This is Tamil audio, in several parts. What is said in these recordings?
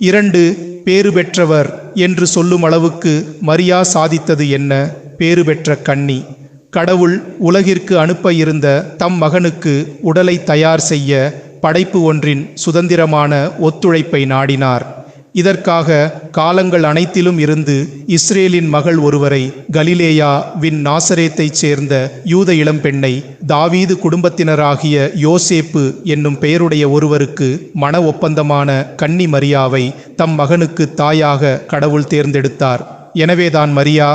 இரண்டு பேறு பெற்றவர் என்று சொல்லும் அளவுக்கு மரியா சாதித்தது என்ன? பேறு பெற்ற கண்ணி கடவுள் உலகிற்கு அனுப்ப இருந்த தம் மகனுக்கு உடலை தயார் செய்ய படைப்பு ஒன்றின் சுதந்திரமான ஒத்துழைப்பை நாடினார். இதற்காக காலங்கள் அனைத்திலும் இருந்து இஸ்ரேலின் மகள் ஒருவரை கலிலேயா வின் நாசரேத்தைச் சேர்ந்த யூத இளம்பெண்ணை தாவீது குடும்பத்தினராகிய யோசேப்பு என்னும் பெயருடைய ஒருவருக்கு மன ஒப்பந்தமான கன்னி மரியாவை தம் மகனுக்கு தாயாக கடவுள் தேர்ந்தெடுத்தார். எனவேதான் மரியா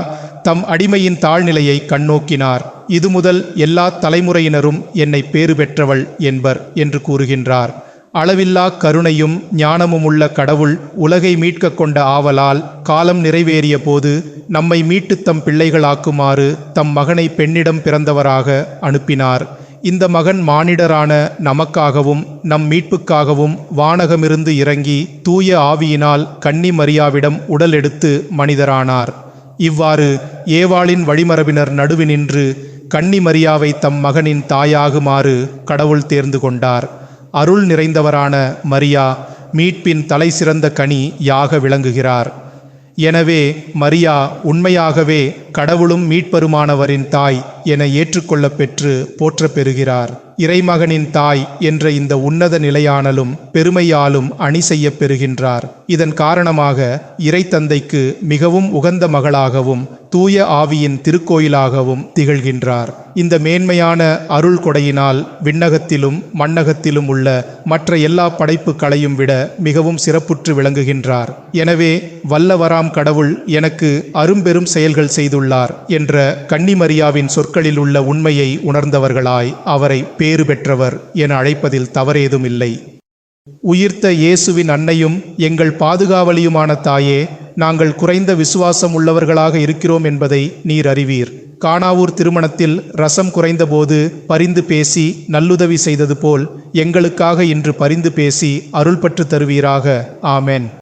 தம் அடிமையின் தாழ்நிலையை கண்ணோக்கினார். இது முதல் எல்லா தலைமுறையினரும் என்னை பேறு பெற்றவள் என்பர் என்று கூறுகின்றார். அளவில்லா கருணையும் ஞானமும் உள்ள கடவுள் உலகை மீட்க கொண்ட ஆவலால் காலம் நிறைவேறிய போது நம்மை மீட்டு தம் பிள்ளைகளாக்குமாறு தம் மகனை பெண்ணிடம் பிறந்தவராக அனுப்பினார். இந்த மகன் மானிடரான நமக்காகவும் நம் மீட்புக்காகவும் வானகமிருந்து இறங்கி தூய ஆவியினால் கன்னி மரியாவிடம் உடல் எடுத்து மனிதரானார். இவ்வாறு ஏவாளின் வழிமரபினர் நடுவினின்று கன்னி மரியாவை தம் மகனின் தாயாகுமாறு கடவுள் தேர்ந்து கொண்டார். அருள் நிறைந்தவரான மரியா மீட்பின் தலை சிறந்த கனி யாக விளங்குகிறார். எனவே மரியா உண்மையாகவே கடவுளும் மீட்பருமானவரின் தாய். என ஏற்றுக்கொள்ளப் பெற்று போற்ற பெறுகிறார் இறைமகனின் தாய் என்ற இந்த உன்னத நிலையானலும் பெருமையாலும் அணி செய்ய பெறுகின்றார் இதன் காரணமாக இறைத்தந்தைக்கு மிகவும் உகந்த மகளாகவும் தூய ஆவியின் திருக்கோயிலாகவும் திகழ்கின்றார். இந்த மேன்மையான அருள் கொடையினால் விண்ணகத்திலும் மண்ணகத்திலும் உள்ள மற்ற எல்லா படைப்புகளையும் விட மிகவும் சிறப்புற்று விளங்குகின்றார். எனவே வல்லவராம் கடவுள் எனக்கு அரும்பெரும் செயல்கள் செய்துள்ளார் என்ற கன்னிமரியாவின் சொற்களில் உள்ள உண்மையை உணர்ந்தவர்களாய் அவரை பேறு பெற்றவர் என அழைப்பதில் தவறேதும் இல்லை உயிர்த்த இயேசுவின் அன்னையும் எங்கள் பாதுகாவலியுமான தாயே நாங்கள் குறைந்த விசுவாசம் உள்ளவர்களாக இருக்கிறோம் என்பதை நீர் அறிவீர். காணாவூர் திருமணத்தில் ரசம் குறைந்தபோது பரிந்து பேசி நல்லுதவி செய்தது போல் எங்களுக்காக இன்று பரிந்து பேசி அருள்பற்று தருவீராக. ஆமென்.